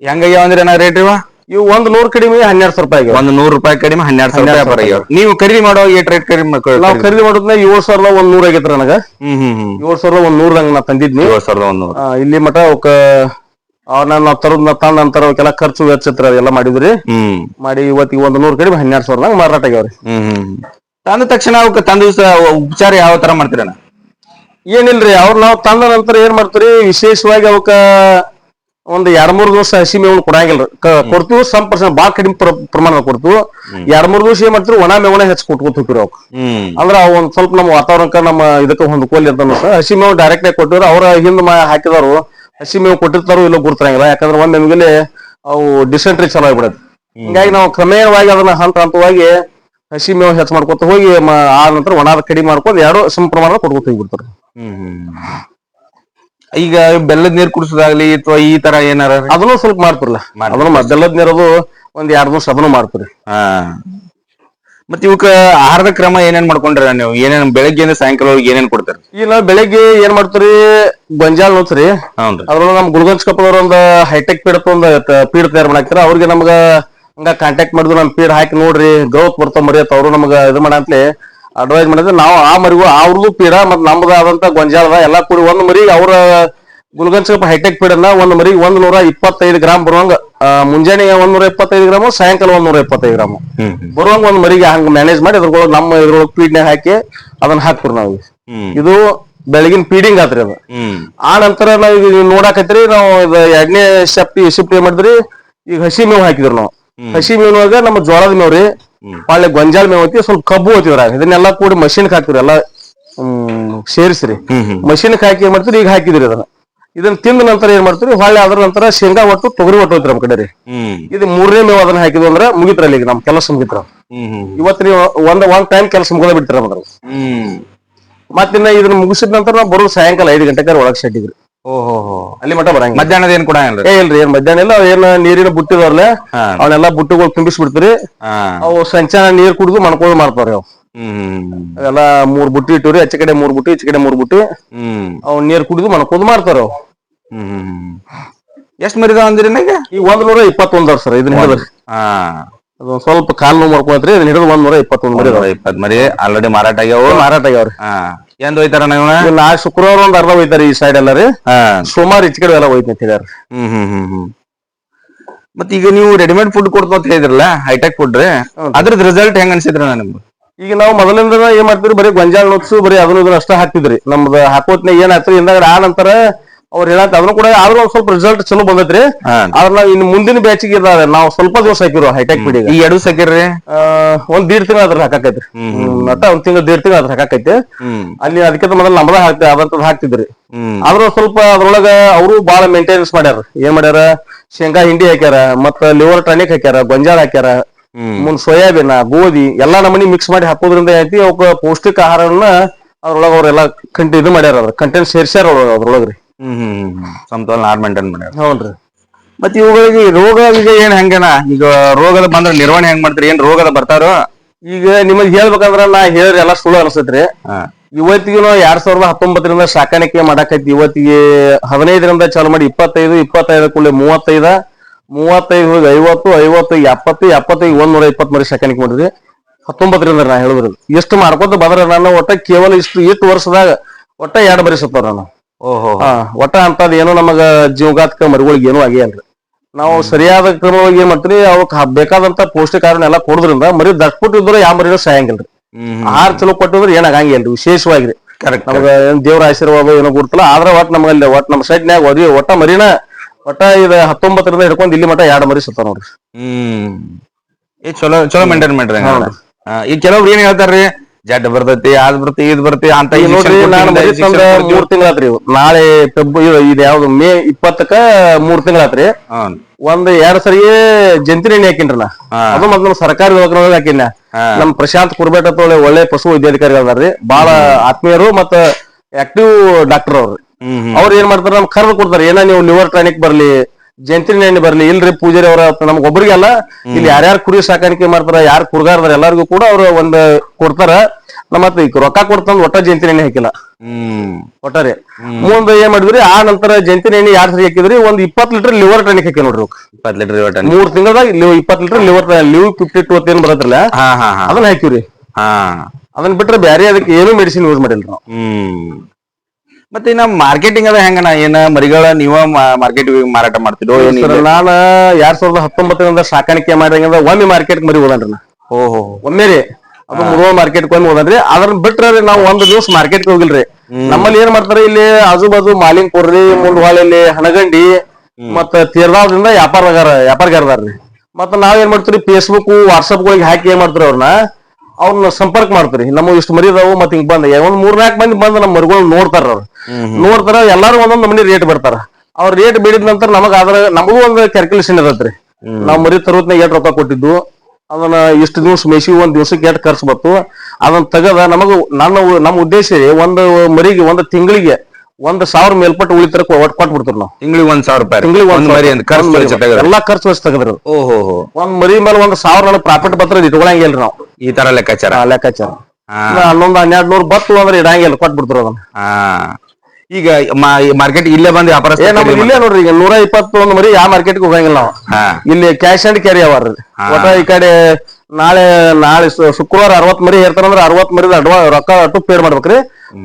ಹೆಂಗಾಗ್ಯಾವ ಅಂದ್ರೆ ಏನ ರೇಟ್ ಇವ? ಇವು ಒಂದ್ ನೂರ್ ಕಡಿಮೆ ಹನ್ನೆರಡು ಸಾವಿರ ರೂಪಾಯಿ ಒಂದ್ ನೂರ್ ರೂಪಾಯಿ ಕಡಿಮೆ ಹನ್ನೆರಡು ಸಾವಿರ ರೂಪಾಯಿ ವ್ಯಾಪಾರ ಆಗ್ಯಾವ. ನೀವು ಖರೀದಿ ಮಾಡೋ ಏಟ್ ರೇಟ್ ಕಡಿಮೆ ನಾವ್ ಖರೀದಿ ಮಾಡೋದ್ನ ಏಳ್ ಸಾವಿರದ ಒಂದ್ ನೂರ್ ಆಗೈತ್ರಿ ನನಗ. ಹ್ಮ್ ಹ್ಮ್ ಹ್ಮ್. ಏಳ್ ಸಾವಿರದ ಒಂದ್ ನೂರ್ದಂಗ ನಾ ತಂದಿದ್ನಿ. ಏಳು ಸಾವಿರದ ಒಂದ್ ನೂರು. ಆ, ಇಲ್ಲಿ ಮಠ ಅವಕ್ಕ ಅವನ್ನ ನಾವು ತರದ್ ತಂದ ನಂತರ ಅವಕ್ಕೆಲ್ಲ ಖರ್ಚು ವೆಚ್ಚ ಇತ್ರ ಎಲ್ಲ ಮಾಡಿದ್ರಿ. ಹ್ಮ್. ಮಾಡಿ ಇವತ್ತಿಗೆ ಒಂದ್ ನೂರ್ ಕಡಿಮೆ ಹನ್ನೆರಡು ಸಾವಿರದಾಗ ಮಾರಾಟ ಆಗ್ಯಾವ್ರಿ. ಹ್ಮ್ ಹ್ಮ್ ತಂದ ತಕ್ಷಣ ಅವಕ್ಕೆ ತಂದ ದಿವಸ ಉಪಚಾರ ಯಾವ ತರ ಮಾಡ್ತೀರಣ್ಣ? ಏನಿಲ್ರಿ ಅವ್ರ ನಾವು ತಂದ ನಂತರ ಏನ್ ಮಾಡ್ತೀರಿ ವಿಶೇಷವಾಗಿ ಅವಕ್ಕ ಒಂದ್ ಎರಡ್ ಮೂರ್ ದಿವಸ ಹಸಿ ಮೇವು ಕೊಡಂಗಿಲ್ಲ ಕೊಡ್ತೀವಿ ಸಮ್ ಪರ್ಸೆಂಟ್ ಬಾಳ ಕಡಿಮೆ ಪ್ರಮಾಣ ಕೊಡ್ತೀವಿ. ಎರಡ್ ಮೂರ್ ದಿವಸ ಏನ್ ಮಾಡ್ತೀವಿ ಒಣ ಮೇವನ ಹೆಚ್ಚು ಕೊಟ್ಕೊತ ಹೋಗ್ತೀವಿ ಅವಕ್ಕೆ ಅಂದ್ರ ಅವ್ ಒಂದ್ ಸ್ವಲ್ಪ ನಮ್ಮ ವಾತಾವರಣಕ್ಕ ನಮ್ಮ ಇದಕ್ಕ ಹೊಂದ್ಕೊಲ್ ಅಂತ ಹಸಿ ಮೇವು ಡೈರೆಕ್ಟ್ ಆಗಿ ಕೊಟ್ಟಿದ್ರು ಅವ್ರ ಹಿಂದ್ ಹಾಕಿದವರು ಹಸಿ ಮೇವು ಕೊಟ್ಟಿರ್ತಾರೋ ಇಲ್ಲ ಗುರ್ತಿರಂಗಿಲ್ಲ. ಯಾಕಂದ್ರೆ ಒಂದ್ ನಮ್ಗೆ ಅವು ಡಿಸೆಂಟ್ರಿ ಚಲೋ ಆಗ್ಬಿಡತ್ತೆ. ಹಿಂಗಾಗಿ ನಾವು ಕ್ರಮೇಣವಾಗಿ ಅದನ್ನ ಹಂತ ಹಂತವಾಗಿ ಹಸಿ ಮೇವು ಹೆಚ್ಚು ಮಾಡ್ಕೊತ ಹೋಗಿ ಆ ನಂತರ ಒಣ ಕಡಿಮೆ ಮಾಡ್ಕೊಂಡು ಎರಡು ಸಮ ಪ್ರಮಾಣ ಕೊಟ್ಕೊತ ಹೋಗ್ಬಿಡ್ತಾರೆ. ಹ್ಮ್ ಹ್ಮ್. ಈಗ ಬೆಲ್ಲದ ನೀರ್ ಕುಡಿಸೋದಾಗ್ಲಿ ಅಥವಾ ಈ ತರ ಏನಾರ ಅದನ್ನು ಸ್ವಲ್ಪ ಮಾಡ್ತಿರಲ್ಲ ಮಾಡ್ತೀರಿ. ಅದನ್ನು ಬೆಲ್ಲದ ನೀರದು ಒಂದ್ ಎರಡ್ ದಿವಸ ಅದನ್ನು ಮಾಡ್ತೀರಿ. ಹಾ. ಮತ್ ಇವಕ್ಕ ಆಹಾರದ ಕ್ರಮ ಏನೇನ್ ಮಾಡ್ಕೊಂಡ್ರ ನೀವು? ಏನೇನ್ ಬೆಳಗ್ಗೆಯಿಂದ ಸಾಯಂಕಾಲ ಏನೇನ್ ಕೊಡ್ತಾರ? ಈಗ ನಾವು ಬೆಳಿಗ್ಗೆ ಏನ್ ಮಾಡ್ತೀರಿ? ಗೊಂಜಾಲ್ ನೋತ್ರಿ ಅದ್ರೊಳಗೆ ನಮ್ ಗುಲ್ಗಂಜ್ ಕಪ್ಪದವ್ರ ಒಂದು ಹೈಟೆಕ್ ಪೀಡ್ ಒಂದ್ ಪೀಡ್ ತಯಾರು ಮಾಡಾಕ್ತಾರ. ಅವ್ರಿಗೆ ನಮ್ಗ ಹಂಗ ಕಾಂಟ್ಯಾಕ್ಟ್ ಮಾಡಿದ್ರು ನಮ್ ಪೀಡ್ ಹಾಕಿ ನೋಡ್ರಿ. ಗ್ರೋತ್ ಬರ್ತಾವ ಮರಿ ಅವರು ಅವ್ರು ನಮ್ಗ ಇದು ಮಾಡಂತ್ಲಿ ಅಡ್ವೈಸ್ ಮಾಡಿದ್ರೆ ನಾವು ಆ ಮರಿಗೂ ಅವ್ರದ್ದು ಪೀಡ ಮತ್ತೆ ನಮ್ದು ಆದಂತ ಗೊಂಜಾಳದ ಎಲ್ಲಾ ಕೂಡಿ ಒಂದ್ ಮರಿ ಅವ್ರ ಗುಲ್ಗನ್ ಸ್ವಲ್ಪ ಹೈಟೆಕ್ ಪೀಡನ್ನ ಒಂದ್ ಮರಿ ಒಂದ್ ನೂರ ಇಪ್ಪತ್ತೈದು ಗ್ರಾಮ್ ಬರುವಂಗ ಮುಂಜಾನೆ ಒಂದ್ ನೂರ ಇಪ್ಪತ್ತೈದು ಗ್ರಾಮ್ ಸಾಯಂಕಾಲ ಒಂದ್ ನೂರ ಇಪ್ಪತ್ತೈದು ಗ್ರಾಮ್. ಬರುವಂಗ ಒಂದ್ ಮರಿಗೆ ಹಂಗ ಮ್ಯಾನೇಜ್ ಮಾಡಿ ಅದ್ರೊಳಗೆ ನಮ್ಮ ಇದ್ರೊಳಗೆ ಪೀಡ್ನ್ಯಾಗ ಹಾಕಿ ಅದನ್ನ ಹಾಕ್ತಿವಿ ನಾವು. ಇದು ಬೆಳಗಿನ ಪೀಡಿಂಗ್ ಆತ್ರಿ ಅದು. ಆ ನಂತರ ನಾವ್ ಈಗ ನೋಡಾಕತ್ರಿ ನಾವು ಇದು ಎರಡನೇ ಶಿಫ್ಟ್ ಶಿಫ್ಟ್ ಏನ್ ಮಾಡಿದ್ರಿ ಈಗ ಹಸಿ ಮೇವು ಹಾಕಿದ್ರು ನಾವು. ಹಸಿ ಮೇವಿನೊಳಗ ನಮ್ಮ ಜೋಳದ ಮೇವ್ರಿ. ಒಳ್ಳೆ ಗೊಂಜಾಳ ಮೇವ್ ಐತಿ ಸ್ವಲ್ಪ ಕಬ್ಬು ಐತಿವ್ರ ಇದನ್ನೆಲ್ಲ ಕೂಡಿ ಮಷಿನ್ ಹಾಕ್ತಿವ್ರಿ ಎಲ್ಲ ಹ್ಮ್ ಸೇರಿಸ್ರಿ. ಮಷಿನ್ ಹಾಕಿ ಏನ್ ಮಾಡ್ತೀರಿ ಈಗ ಹಾಕಿದ್ರಿ ಅದನ್ನ. ಇದನ್ನ ತಿಂದ ನಂತರ ಏನ್ ಮಾಡ್ತೀರಿ ಹೊಳ್ಳಿ ಅದ್ರ ನಂತರ ಶೇಂಗಾ ಒಟ್ಟು ತೊಗರಿ ಒಟ್ಟು ಹೋಯ್ತು ನಮ್ ಕಡೆ ರೀ ಇದು ಮೂರನೇ ಮೇವ್ ಅದನ್ನ ಹಾಕಿದ್ವಿ ಅಂದ್ರ ಮುಗಿತ್ರಲ್ಲ ಈಗ ನಮ್ ಕೆಲಸ ಮುಗಿತ್ರ ಇವತ್ತು ನೀವು ಒಂದ್ ಒಂದ್ ಟೈಮ್ ಕೆಲಸ ಮುಗಿದ ಬಿಡ್ತೀರ ಅದ್ರ ಮತ್ತಿನ್ನ ಇದನ್ನ ಮುಗಿಸಿದ ನಂತರ ನಾವು ಬರೋದು ಸಾಯಂಕಾಲ ಐದು ಗಂಟೆಗಾರ ಒಳಗ್ ಶೆಟ್ಟಿಗ್ರಿ ಓಹೋ ಅಲ್ಲಿ ಮಟ ಬರಂಗ ಮಧ್ಯಾಹ್ನದ ಏನ್ ಏ ಇಲ್ರಿ ಏನ್ ಮಧ್ಯಾಹ್ನ ಇಲ್ಲ ಏನ್ ನೀರಿನ ಬುಟ್ಟಿದವ್ರಲ್ಲ ಅವನ್ನೆಲ್ಲ ಬುಟ್ಟಿಗಳು ತುಂಬಿಸ್ಬಿಡ್ತೀರಿ. ಅವು ಸಂಚಾನ ನೀರ್ ಕುಡಿದು ಮಣ್ಕೋದು ಮಾಡ್ತಾವ್ರಿ ಅವು. ಹ್ಮ್ ಅವೆಲ್ಲ ಮೂರ್ ಬುಟ್ಟಿ ಇಟ್ಟವ್ರಿ ಆಚೆ ಕಡೆ ಮೂರ್ ಬುಟ್ಟಿ ಈಚೆ ಕಡೆ ಮೂರ್ ಬುಟ್ಟಿ. ಹ್ಮ್. ಅವ್ ನೀರ್ ಕುಡಿದು ಮಣ್ಕೋದು ಮಾಡ್ತಾರ ಅವು. ಎಷ್ಟ್ ಮರಿದಾವ ಅಂದ್ರಿ ನಂಗೆ ಈಗ ಒಂದ್ ನೂರ ಇಪ್ಪತ್ತೊಂದ್ ಸರ್ ಇದನ್ನ ಹಿಡಿದ್ರಿ. ಅದೊಂದ್ ಸ್ವಲ್ಪ ಕಾಲ್ ನೋವು ಮಾಡ್ಕೊಂತ್ರಿ ಇದನ್ನ ಹಿಡಿದು ಒಂದ್ ನೂರ ಇಪ್ಪತ್ತೊಂದ್ ಮರಿ. ಇಪ್ಪತ್ ಮರಿ ಆಲ್ರೆಡಿ ಮಾರಾಟ ಆಗ್ಯಾವ. ಮಾರಾಟ ಆಗ್ಯಾವ್ರಿ. ಏನ್ ಹೋಯ್ತಾರ ನೀವು? ನಾ ಶುಕ್ರವಾರ ಒಂದ್ ಅರ್ಧ ಹೋಯ್ತಾರ ಈ ಸೈಡ್ ಎಲ್ಲ ರೀ. ಸೋಮವಾರ ಈಚೆ ಕಡೆ ಎಲ್ಲ ಹೋಯ್ತೈತಿ ಹ್ಮ್ ಹ್ಮ್ ಹ್ಮ್ ಹ್ಮ್. ಮತ್ ಈಗ ನೀವು ರೆಡಿಮೇಡ್ ಫುಡ್ ಕೊಡ್ತು ಅಂತ ಹೇಳಿದ್ರಲ್ಲ ಹೈಟೆಕ್ ಫುಡ್ ರೀ. ಅದ್ರದ್ ರಿಸಲ್ಟ್ ಹೆಂಗ್ ಅನ್ಸಿದ್ರ ನಿಮ್ಗೆ ಈಗ ನಾವು ಮೊದಲಿಂದ ಏನ್ ಮಾಡ್ತೀವಿ ಬರೀ ಗೊಂಜಾಳ ನುಚ್ಚು ಬರೀ ಅದನ್ನ ಇದನ್ನ ಅಷ್ಟ ಹಾಕ್ತಿದ್ರಿ ನಮ್ದು ಹಾಕೋತ್ನಾಗ ಏನ್ ಇಂದಾಗ ಆ ನಂತರ ಅವ್ರು ಹೇಳಂತ ಅದನ್ನು ಕೂಡ ಆದ್ರೂ ಒಂದ್ ಸ್ವಲ್ಪ ರಿಸಲ್ಟ್ ಚಲೋ ಬಂದೈತ್ರಿ. ಹಾ. ಆದ್ರ ನಾವು ಇನ್ನು ಮುಂದಿನ ಬ್ಯಾಚಿಗೆ ಇದಾವೆ ನಾವು ಸ್ವಲ್ಪ ದಿವಸ ಹಾಕಿರೋ ಹೈಟೆಕ್ ಪೀಡಿಗೆ ಈ ಎರಡು ಸಕಿರ್ರಿ? ಒಂದ್ ದೀಡ್ ತಿಂಗಳ ಅದ್ರ ಹಾಕಾಕೈತ್ರಿ. ಹ್ಮ್, ನಟ ಒಂದ್ ತಿಂಗಳ ದೀಡ್ ತಿಂಗಳ ಅದ್ರ ಹಾಕಾಕೈತಿ. ಹ್ಮ್. ಅಲ್ಲಿ ಅದಕ್ಕಿಂತ ಮೊದಲು ನಮ್ದ ಹಾಕ್ತಿ ಅದಂತದ್ ಹಾಕ್ತಿದ್ರಿ. ಆದ್ರ ಸ್ವಲ್ಪ ಅದ್ರೊಳಗ ಅವರು ಬಾಳ ಮೇಂಟೆನೆನ್ಸ್ ಮಾಡ್ಯಾರ. ಏನ್ ಮಾಡ್ಯಾರ? ಶೇಂಗಾ ಹಿಂಡಿ ಹಾಕ್ಯಾರ ಮತ್ತ ಲಿವರ್ ಟಾನಿಕ್ ಹಾಕ್ಯಾರ ಗೊಂಜಾಳ ಹಾಕ್ಯಾರ ಹ್ಮ್. ಮುಂದ್ ಸೋಯಾಬೀನ್ ಗೋಧಿ ಎಲ್ಲಾ ನಮನಿ ಮಿಕ್ಸ್ ಮಾಡಿ ಹಾಕೋದ್ರಿಂದ ಐತಿ ಅವಕ್ಕ ಪೌಷ್ಟಿಕ ಆಹಾರವನ್ನ ಅದ್ರೊಳಗ ಅವ್ರೆಲ್ಲ ಕಂಟಿ ಇದು ಮಾಡ್ಯಾರ ಅದ್ರ ಕಂಟೆಂಟ್ ಸೇರ್ಸ್ಯಾರ ಅವ್ರ ಅದ್ರೊಳಗ್ರಿ. ಹ್ಮ್ ಹ್ಮ್ ಸಮತೋಲನ ಆರ್ ಮೇಂಟೈನ್ ಮಾಡ್ಯಾರ. ಹೌನ್ರಿ ಮತ್ ಇವುಗಳಿಗೆ ರೋಗ ಈಗ ಏನ್ ಹಂಗೇನ? ಈಗ ರೋಗದ ಬಂದ್ರ ನಿರ್ವಹಣೆ ಹೆಂಗ್ ಮಾಡ್ತೀರಿ? ಏನ್ ರೋಗದ ಬರ್ತಾರೋ? ಈಗ ನಿಮಗ್ ಹೇಳ್ಬೇಕಂದ್ರ ನಾ ಹೇಳ್ರಿ ಎಲ್ಲಾ ಸುಳ್ಳು ಅನ್ಸತ್ರಿ. ಹಾ. ನಾವು ಎರಡ್ ಸಾವಿರದ ಹತ್ತೊಂಬತ್ತರಿಂದ ಸಾಕಾಣಿಕೆ ಮಾಡಾಕೈತಿ ಇವತ್ತಿಗೆ ಹದಿನೈದರಿಂದ ಚಾಲು ಮಾಡಿ ಇಪ್ಪತ್ತೈದು ಇಪ್ಪತ್ತೈದು ಕೂಡಲೇ ಮೂವತ್ತೈದ ಮೂವತ್ತೈದು ಹೋಗಿ ಐವತ್ತು ಐವತ್ತು ಎಪ್ಪತ್ತು ಎಪ್ಪತ್ತೈದು ಒಂದ್ ನೂರ ಇಪ್ಪತ್ತ್ ಮರಿ ಸಾಕಾಣಿಕೆ ಮಾಡಿದ್ರಿ ಹತ್ತೊಂಬತ್ತರಿಂದ ನಾ ಹೇಳಿದ್ರು ಎಷ್ಟು ಮಾಡ್ಕೊತ ಬಂದ್ರೆ ನಾನು ಒಟ್ಟ ಕೇವಲ ಇಷ್ಟು ಎಷ್ಟು ವರ್ಷದಾಗ ಒಟ್ಟ ಎರಡು ಮರಿ ಸತ್ತಾರ ನಾನು ಹಾ ಒಟ್ಟ ಅಂತದ್ ಏನು ನಮಗ ಜೀವಗಾತ್ಕ ಮರಿಗಳಿಗೆ ಏನೂ ಆಗಿಲ್ರಿ ನಾವು ಸರಿಯಾದ ಕ್ರಮವಾಗಿ ಏನ್ ಮಾಡ್ತೀವಿ ಅವಕ್ ಬೇಕಾದಂತ ಪೌಷ್ಟಿಕಾರನ ಎಲ್ಲ ಕೊಡೋದ್ರಿಂದ ಮರಿ ದಟ್ಬಿಟ್ಟಿದ್ರೆ ಯಾವ ಮರಿನೂ ಸಾಯಂಗಿಲ್ರಿ. ಆಹಾರ ಚಲೋ ಕೊಟ್ಟಿದ್ರೆ ಏನಾಗಂಗಿಲ್ರಿ ವಿಶೇಷವಾಗಿರಿ ಕರೆಕ್ಟ್ ನಮಗ ಏನ್ ದೇವ್ರ ಆಶೀರ್ವಾದ ಏನೋ ಗುರ್ತಲ್ಲ ಆದ್ರ ಒಟ್ ಅಲ್ಲಿ ಒಟ್ ನಮ್ಮ ಸೈಡ್ನ್ಯಾಗ ಒದಿ ಒಟ್ಟ ಮರಿನ ಒಟ್ಟ ಇದ ಹತ್ತೊಂಬತ್ತರಿಂದ ಹಿಡ್ಕೊಂಡ್ ಇಲ್ಲಿ ಮಟ್ಟ ಎರಡು ಮರಿ ಸುತ್ತ ನೋಡ್ರಿ. ಹ್ಮ್. ಈ ಚಲೋ ಚಲೋ ಮೇಂಟೈನ್ ಮಾಡ್ರಿ. ಈಗ ಕೆಲವ್ರು ಏನ್ ಹೇಳ್ತಾರ್ರಿ ಜಡ್ ಬರ್ತೈತಿ ಅದ್ ಬರ್ತಿ ಇದ್ ಬರ್ತಿ ಅಂತ ಈಗ ನೋಡ್ರಿ ನಾನು ಮರಿ ತಿಂಗಳಾತ್ರಿ ನಾಳೆ ಫೆಬ್ರು ಇದು ಯಾವ್ದು ಮೇ ಇಪ್ಪತ್ತಕ್ಕ ಮೂರ್ ತಿಂಗಳಾತ್ರಿ. ಒಂದ್ ಎರಡ್ ಸರಿ ಜಂತಿನ ಎಣ್ಣೆ ಹಾಕಿನ್ರಿ ನಾ ಅದು ಮತ್ತ ನಮ್ ಸರ್ಕಾರಿ ದವಾಖಾನೆ ಹಾಕಿನ. ನಮ್ ಪ್ರಶಾಂತ್ ಕುರ್ಬೇಟ ಅಂತ ಒಳ್ಳೆ ಪಶು ವೈದ್ಯಾಧಿಕಾರಿ ಅದಾರ್ರಿ ಬಹಳ ಆತ್ಮೀಯರು ಮತ್ತ ಆಕ್ಟಿವ್ ಡಾಕ್ಟರ್ ಅವ್ರಿ. ಅವ್ರ ಅವ್ರು ಏನ್ ಮಾಡ್ತಾರ ನಮ್ ಕರ್ದು ಕೊಡ್ತಾರ ಏನ ನೀವು ಲಿವರ್ ಟ್ರಾನಿಕ್ ಬರ್ಲಿ ಜಂತಿನ ಎಣ್ಣೆ ಬರ್ಲಿ ಇಲ್ರಿ ಪೂಜಾರಿ ಅವರ ನಮ್ಗೆ ಒಬ್ಬರಿಗೆ ಅಲ್ಲ ಇಲ್ಲಿ ಯಾರ್ಯಾರು ಕುರಿ ಸಾಕಾಣಿಕೆ ಮಾಡ್ತಾರ ಯಾರು ಕುರ್ಗಾರ್ದಾರ ಎಲ್ಲಾರ್ಗು ಕೂಡ ಅವ್ರ ಒಂದ್ ಕೊಡ್ತಾರ. ನಮ್ಮ ಈಗ ರೊಕ್ಕ ಕೊಡ್ತಂದ್ ಒಟ್ಟ ಜಂತಿನ ಎಣ್ಣೆ ಹಾಕಿಲ್ಲ. ಹ್ಮ್. ಒಟ್ಟಾರೆ. ಮುಂದ ಏನ್ ಮಾಡಿದ್ರಿ ಆ ನಂತರ ಜಂತಿನ ಎಣ್ಣೆ ಯಾರ್ ಸರಿ ಹಾಕಿದ್ರಿ ಒಂದ್ ಇಪ್ಪತ್ ಲೀಟರ್ ಲಿವರ್ ಟಾನಿಕ್ ಹಾಕಿ ನೋಡ್ರಿ. ಇಪ್ಪತ್ ಲೀಟರ್ ಒಟ್ಟ ಮೂರ್ ತಿಂಗಳದಾಗ ಇಪ್ಪತ್ litre liver live fifty two ಏನ್ ಹಾ ಅದನ್ನ ಹಾಕಿವ್ರಿ. ಹಾ. ಅದನ್ನ ಬಿಟ್ರೆ ಬ್ಯಾರೆ ಅದಕ್ಕೆ ಏನು ಮೆಡಿಸಿನ್ ಯೂಸ್ ಮಾಡಿಲ್ಲ ನಾವು. ಹ್ಮ್. ಮತ್ತೆ ಇನ್ನ ಮಾರ್ಕೆಟಿಂಗ್ ಅದ ಹೆಂಗಣ ಏನ ಮರಿಗಳ ನೀವ ಮಾರ್ಕೆಟ್ ಮಾರಾಟ ಮಾಡ್ತಿರೋ ಸರ್ ನಾನ ಎರಡ್ ಸಾವಿರದ ಹತ್ತೊಂಬತ್ತರಿಂದ ಸಾಕಾಣಿಕೆ ಮಾಡಿದಂಗ ಒಮ್ಮೆ ಮಾರ್ಕೆಟ್ ಮರಿ ಹೋದನ್ರಿ ನಾ. ಓಹೋ. ಒಮ್ಮೆ ರೀ. ಅದು ಮುರುವ ಮಾರ್ಕೆಟ್ ಒಮ್ಮೆ ಹೋದನ್ರಿ. ಅದನ್ನ ಬಿಟ್ರಿ ನಾವು ಒಂದ್ ದಿವಸ ಮಾರ್ಕೆಟ್ ಹೋಗಿಲ್ರಿ. ನಮ್ಮಲ್ಲಿ ಏನ್ ಮಾಡ್ತಾರೆ ಇಲ್ಲಿ ಆಜು ಬಾಜು ಮಾಲಿಂಗ್ಪುರ್ರಿ ಮುಂದ್ವಾಳಲ್ಲಿ ಹನಗಂಡಿ ಮತ್ತ ವ್ಯಾಪಾರ ವ್ಯಾಪಾರಗಾರ ವ್ಯಾಪಾರಗಾರದಾರ್ರಿ. ಮತ್ತ ನಾವ್ ಏನ್ ಮಾಡ್ತೀವಿ ಫೇಸ್ಬುಕ್ ವಾಟ್ಸಪ್ ಗಳಿಗೆ ಹಾಕಿ ಏನ್ ಮಾಡ್ತಾರ ಅವ್ರನ್ನ? ಅವ್ರನ್ನ ಸಂಪರ್ಕ ಮಾಡ್ತಾರೆ. ನಮ್ಮ ಇಷ್ಟು ಮರಿ ಮತ್ತೆ ಮತ್ತ ಹಿಂಗ್ ಬಂದ. ಒಂದ್ ಮೂರ್ನಾಲ್ಕು ಮಂದಿ ಬಂದ್ ನಮ್ಮ ಮರಿಗಳು ನೋಡ್ತಾರ ಅವ್ರು. ನೋಡ್ತಾರ ಎಲ್ಲಾರು ಒಂದೊಂದ್ ನಮನಿ ರೇಟ್ ಬರ್ತಾರ ಅವ್ರ ರೇಟ್ ಬಿಡಿದ ನಂತರ ನಮಗ ಅದ್ರ ನಮಗೂ ಒಂದ್ ಕ್ಯಾಲ್ಕುಲೇಷನ್ ಇರತ್ರಿ. ನಾವ್ ಮರಿ ತರೋತ್ನಾಗ ಎಷ್ಟ್ ರೊಕ್ಕ ಕೊಟ್ಟಿದ್ದು. ಅದನ್ನ ಇಷ್ಟು ದಿವ್ಸ ಮೇಸಿ ಒಂದ್ ದಿವ್ಸಕ್ಕೆ ಎಷ್ಟ್ ಖರ್ಚು ಬತ್ತು ಅದನ್ನ ತೆಗದ ನಮಗ ನನ್ನ ನಮ್ಮ ಉದ್ದೇಶ ಒಂದು ಮರಿಗೆ ಒಂದು ತಿಂಗಳಿಗೆ ಒಂದ್ ಸಾವಿರ ಮೇಲ್ಪಟ್ಟು ಉಳಿತರ ಒಟ್ಟು ಕೊಟ್ಬಿಡ್ತಾರ ನಾವು. ತಿಂಗಳಿಗೆ ಒಂದ್ ಸಾವಿರ ರೂಪಾಯಿ ತಿಂಗಳಿಗೆ ಒಂದ್ ಮರಿ ಅಂತ ಖರ್ಚು ವೆಚ್ಚ ತೆಗೆದ್ರೆ. ಎಲ್ಲಾ ಖರ್ಚು ವೆಚ್ಚ ತೆಗದ್ರ ಓಹೋ ಹೋ ಒಂದ್ ಮರಿ ಮೇಲೆ ಒಂದ್ ಸಾವಿರ ನನಗೆ ಪ್ರಾಫಿಟ್ ಬತ್ರ ಇಟ್ಕೊಳಂಗಿಲ್ರಿ ನಾವು. ಈ ತರ ಲೆಕ್ಕಾಚಾರ. ಆ ಲೆಕ್ಕಾಚಾರ. ಹಾ. ನಾ ಹನ್ನೊಂದ್ ಹನ್ನೆರಡ್ ನೂರ್ ಬತ್ತು ಅಂದ್ರೆ ಇಡಂಗಿಲ್ಲ ಕೊಟ್ಬಿಡ್ತಾರ ಅದನ್ನ. ಈಗ ಮಾರ್ಕೆಟ್ ಇಲ್ಲೇ ಬಂದು ವ್ಯಾಪಾರ ಏ ನಮ್ಗೆ ಇಲ್ಲೇ ನೋಡ್ರಿ ಈಗ ನೂರ ಇಪ್ಪತ್ತೊಂದು ಮರಿ ಯಾವ ಮಾರ್ಕೆಟ್ಗೆ ಹೋಗಂಗಿಲ್ಲ ನಾವು. ಹಾ. ಇಲ್ಲಿ ಕ್ಯಾಶ್ ಅಂಡ್ ಕ್ಯಾರಿ ಅವಾರ್ರಿ ಒಟ್ಟ ಈ ಕಡೆ ನಾಳೆ ನಾಳೆ ಶು- ಶುಕ್ರವಾರ ಅರವತ್ ಮರಿ ಹೇಳ್ತಾರಂದ್ರ ಅರವತ್ ಮರಿ ಅಡ್ವಾ ರೊಕ್ಕ ಅಟ್ಟು ಪೇಡ್ ಮಾಡ್ಬೇಕ್ರಿ.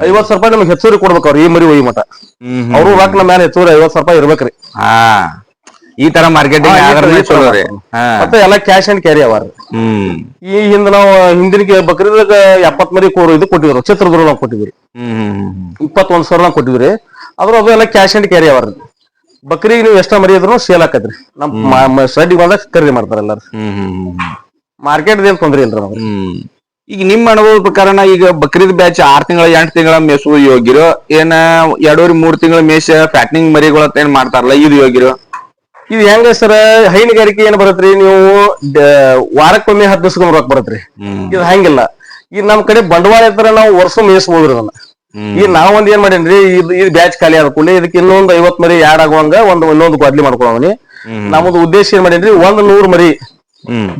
ಐವತ್ ಸಾವಿರ ರೂಪಾಯಿ ನಮ್ಗೆ ಹೆಚ್ಚುವರಿ ಕೊಡ್ಬೇಕು ಅವ್ರು ಈ ಮರಿ ಒಯ್ಯ ಮಟ ಅವರು ರೊಕ್ಕ ನಮ್ಮ ಮೇಲೆ ಹೆಚ್ಚುವರಿ ಐವತ್ ಸಾವಿರ ರೂಪಾಯಿ ಇರ್ಬೇಕ್ರಿ. ಹಾ ಈ ತರ ಮಾರ್ಕೆಟಿಂಗ್ ಹಾ, ಈ ತರ- ಆದ್ರೆ ಈ ತರ ಚಲೋ ರೀ ಹಾ. ಮತ್ತೆ ಎಲ್ಲ ಕ್ಯಾಶ್ ಅಂಡ್ ಕ್ಯಾರಿ ಅವ್ರಿ ಹ್ಮ್. ಈ ಹಿಂದ ನಾವು ಹಿಂದಿನ ಬಕ್ರೀದಾಗ ಎಪ್ಪತ್ ಮರಿ ಕೋರ್ ಇದು ಕೊಟ್ಟಿದ್ರು ಚಿತ್ರದುರ್ಗ ನಾವು ಕೊಟ್ಟಿದ್ರಿ ಹ್ಮ್ ಹ್ಮ್ ಹ್ಮ್ ಇಪ್ಪತ್ತೊಂದ್ ಸಾವಿರ ನಾವು ಕೊಟ್ಟಿದ್ರಿ ಆದ್ರೂ ಅದು ಎಲ್ಲ ಕ್ಯಾಶ್ ಅಂಡ್ ಕ್ಯಾರಿ ಅವ್ರಿ ಬಕ್ರಿಗೆ ನೀವು ಎಷ್ಟ ಮರಿ ಇದ್ರು ಸೇಲ್ ಹಾಕತ್ರಿ ನಮ್ಮ ಶೆಡ್ಗೆ ಬಂದಾಗ ಖರೀದಿ ಮಾಡ್ತಾರೆ ಎಲ್ಲಾರು. ಹ್ಮ್ ಹ್ಮ್ ಹ್ಮ್ ಮಾರ್ಕೆಟ್ ಏನ್ ತೊಂದ್ರೆ ಇಲ್ರಿ ನಮ್ಗೆ. ಹ್ಮ್. ಈಗ ನಿಮ್ಮ ಅನುಭವದ ಪ್ರಕಾರ ಈಗ ಬಕ್ರೀದ್ ಬ್ಯಾಚ್ ಆರ್ ತಿಂಗಳ ಎಂಟು ತಿಂಗಳ ಮೇಸೋದು ಯೋಗಿರೋ ಏನ ಎರಡೂವರೆ ಮೂರ್ ತಿಂಗಳ ಮೇಸ ಫ್ಯಾಟ್ನಿಂಗ್ ಮರಿಗಳ ಅಂತ ಏನ್ ಮಾಡ್ತಾರಲ್ಲ ಇದು ಯೋಗಿರೋ ಇದು ಹೆಂಗ ಸರ್? ಹೈನುಗಾರಿಕೆ ಏನ್ ಬರತ್ರಿ? ನೀವು ವಾರಕ್ಕೊಮ್ಮೆ ಹತ್ತು ದಿವಸಕ್ಕೊಮ್ಮೆ ರೊಕ್ಕ ಬರತ್ರಿ. ಇದು ಹಂಗಿಲ್ಲ. ಈಗ ನಮ್ ಕಡೆ ಬಂಡವಾಳ ಇದ್ರೆ ನಾವು ವರ್ಷ ಮೇಸಬಹುದು ಅದನ್ನ. ಈಗ ನಾವೊಂದ್ ಏನ್ ಮಾಡೇನ್ರಿ? ಇದು ಇದು ಬ್ಯಾಚ್ ಖಾಲಿ ಆದ ಕೂಡಲೇ ಇದಕ್ಕೆ ಇನ್ನೊಂದು ಐವತ್ ಮರಿ ಯಾಡ್ ಆಗುವಂಗ ಒಂದ್ ಇನ್ನೊಂದು ಗೊದ್ಲಿ ಮಾಡ್ಕೊಳವನಿ ನಮ್ದು ಉದ್ದೇಶ ಏನ್ ಮಾಡೇನ್ರಿ? ಒಂದ್ ನೂರ್ ಮರಿ.